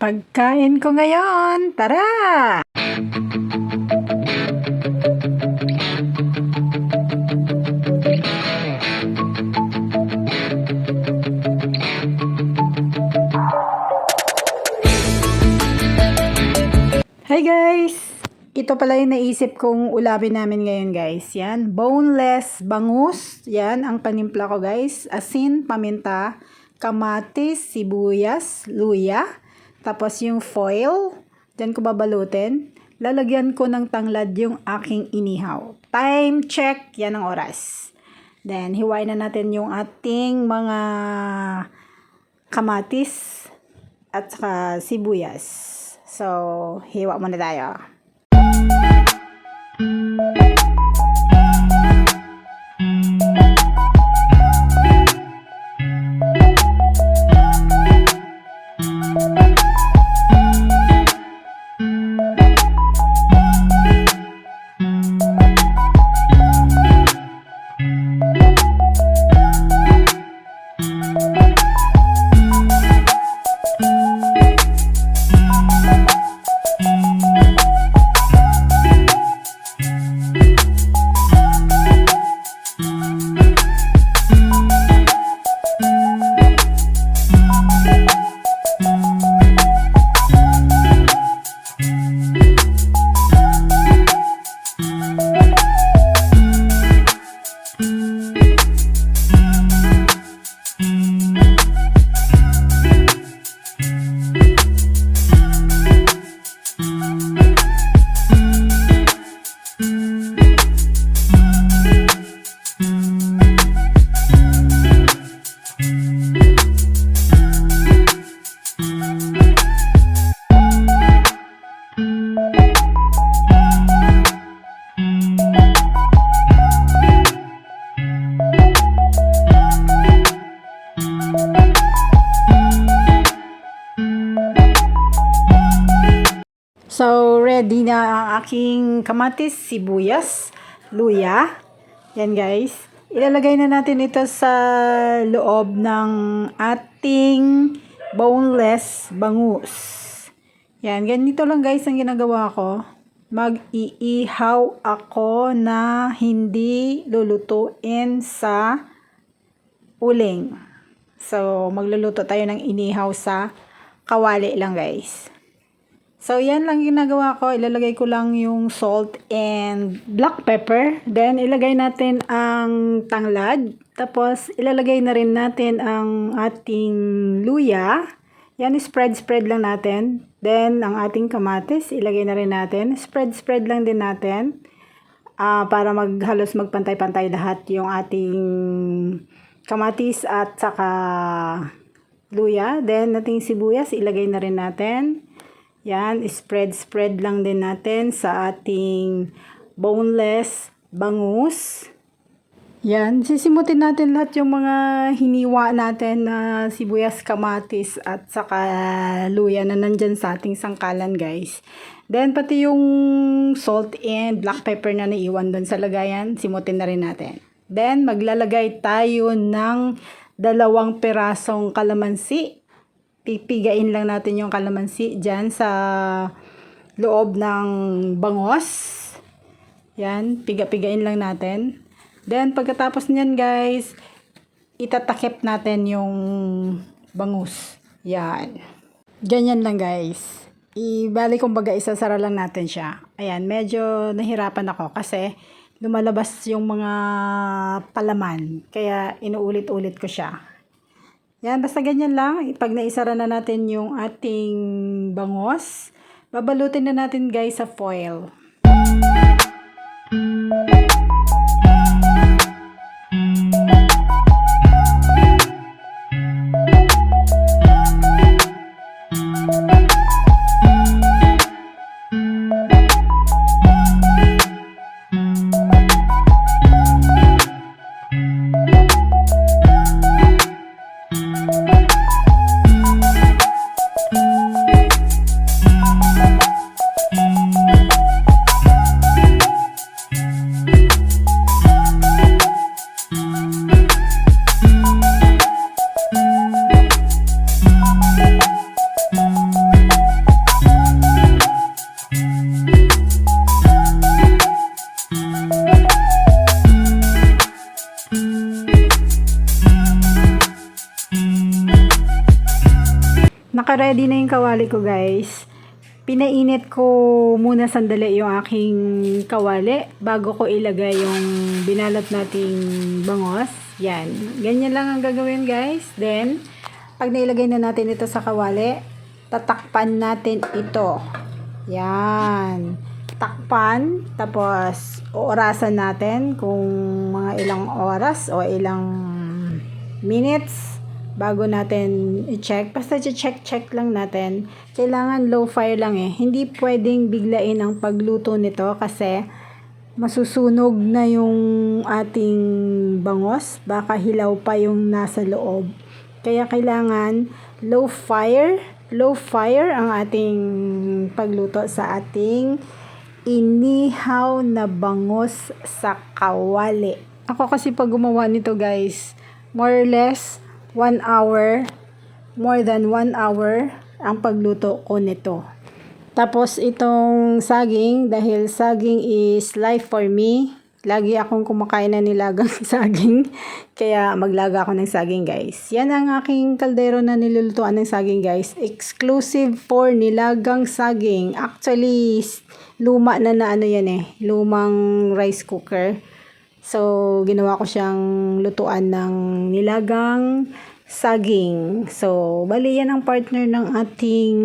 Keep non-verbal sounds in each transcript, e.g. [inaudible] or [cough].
Pagkain ko ngayon, tara! Hi guys! Ito pala yung naisip kong ulamin namin ngayon guys. Yan, boneless bangus. Yan, ang panimpla ko guys. Asin, paminta, kamatis, sibuyas, luya. Tapos yung foil. Diyan ko babalutin. Lalagyan ko ng tanglad yung aking inihaw. Time check. Yan ang oras. Then, hiwain na natin yung ating mga kamatis at saka sibuyas. So, hiwa muna tayo. So, ready na ang aking kamatis, sibuyas, luya. Yan guys. Ilalagay na natin ito sa loob ng ating boneless bangus. Yan, ganito lang guys ang ginagawa ko. Mag-iihaw ako na hindi lulutuin sa uling. So, magluluto tayo ng inihaw sa kawali lang guys. So, yan lang ginagawa ko. Ilalagay ko lang yung salt and black pepper. Then, ilagay natin ang tanglad. Tapos, ilalagay na rin natin ang ating luya. Yan, spread-spread lang natin. Then, ang ating kamatis, ilagay na rin natin. Spread-spread lang din natin. ah para maghalos magpantay-pantay lahat yung ating kamatis at saka luya. Then, ating sibuyas, ilagay na rin natin. Yan, spread-spread lang din natin sa ating boneless bangus. Yan, sisimutin natin lahat yung mga hiniwa natin na sibuyas, kamatis at saka luya na nandyan sa ating sangkalan guys. Then pati yung salt and black pepper na naiwan doon sa lagayan, simutin na rin natin. Then maglalagay tayo ng dalawang perasong kalamansi pipigain lang natin yung kalamansi dyan sa loob ng bangos. Yan, piga-pigain lang natin. Then, pagkatapos niyan guys, itatakip natin yung bangus. Yan. Ganyan lang guys. Ibali kumbaga isasara lang natin siya. Ayan, medyo nahirapan ako kasi lumalabas yung mga palaman. Kaya inuulit-ulit ko siya. Yan, basta ganyan lang. Pag naisara na natin yung ating bangos, babalutin na natin guys sa foil. Naka-ready na yung kawali ko guys. Pinainit ko muna sandali yung aking kawali bago ko ilagay yung binalot nating bangos. Yan. Ganyan lang ang gagawin guys. Then, pag nailagay na natin ito sa kawali, tatakpan natin ito. Yan. Takpan. Tapos, orasan natin kung mga ilang oras o ilang minutes bago natin i-check. Basta i-check-check lang natin. Kailangan low fire lang eh. Hindi pwedeng biglain ang pagluto nito kasi masusunog na yung ating bangos. Baka hilaw pa yung nasa loob. Kaya kailangan low fire. Low fire ang ating pagluto sa ating inihaw na bangos sa kawali. Ako kasi pag gumawa nito guys, more or less 1 hour, more than 1 hour ang pagluto ko nito. Tapos itong saging, dahil saging is life for me, lagi akong kumakain na nilagang [laughs] saging, kaya maglaga ako ng saging guys. Yan ang aking kaldero na nilulutuan ng saging guys. Exclusive for nilagang saging. Actually, luma na na ano yan eh, lumang rice cooker. So, ginawa ko siyang lutuan ng nilagang saging. So, bali yan ang partner ng ating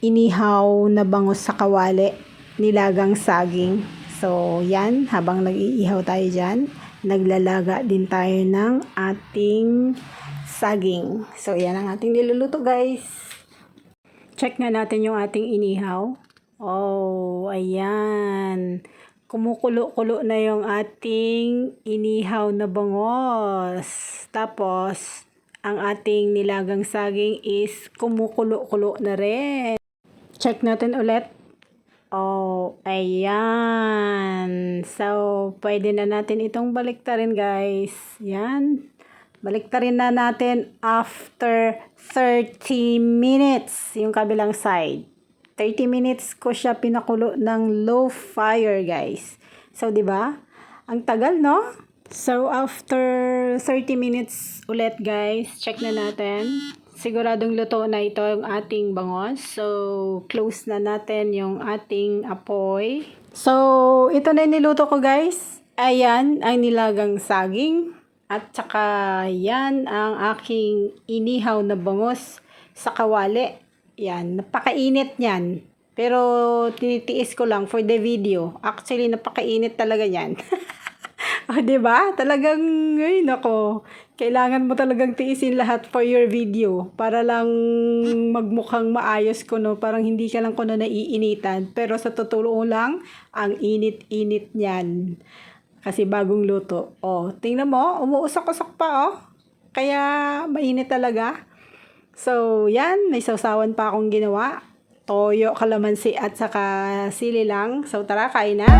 inihaw na bangus sa kawali, nilagang saging. So, yan, habang nag-iihaw tayo dyan, naglalaga din tayo ng ating saging. So, yan ang ating niluluto guys. Check nga natin yung ating inihaw. Oh, ayan kumukulo-kulo na yung ating inihaw na bangos. Tapos, ang ating nilagang saging is kumukulo-kulo na rin. Check natin ulit. Oh, ayan. So, pwede na natin itong baliktarin guys. Yan. Baliktarin na natin after 30 minutes yung kabilang side. 30 minutes ko siya pinakulo ng low fire, guys. So, 'di ba? Ang tagal, no? So, after 30 minutes ulit, guys, check na natin. Siguradong luto na ito yung ating bangos. So, close na natin yung ating apoy. So, ito na yung niluto ko, guys. Ayan, ang nilagang saging. At saka, yan ang aking inihaw na bangos sa kawali. Yan, napakainit niyan. Pero tinitiis ko lang for the video. Actually, napakainit talaga yan. [laughs] oh, ba? Talagang ay nako. Kailangan mo talagang tiisin lahat for your video para lang magmukhang maayos ko no, parang hindi ka lang kuno naiinitan. Pero sa totoo lang, ang init-init niyan. Kasi bagong luto. Oh, tingnan mo, umuusok-usok pa oh. Kaya mainit talaga. So, yan, may sausawan pa akong ginawa. Toyo, kalamansi at saka sili lang. So, tara, kain na.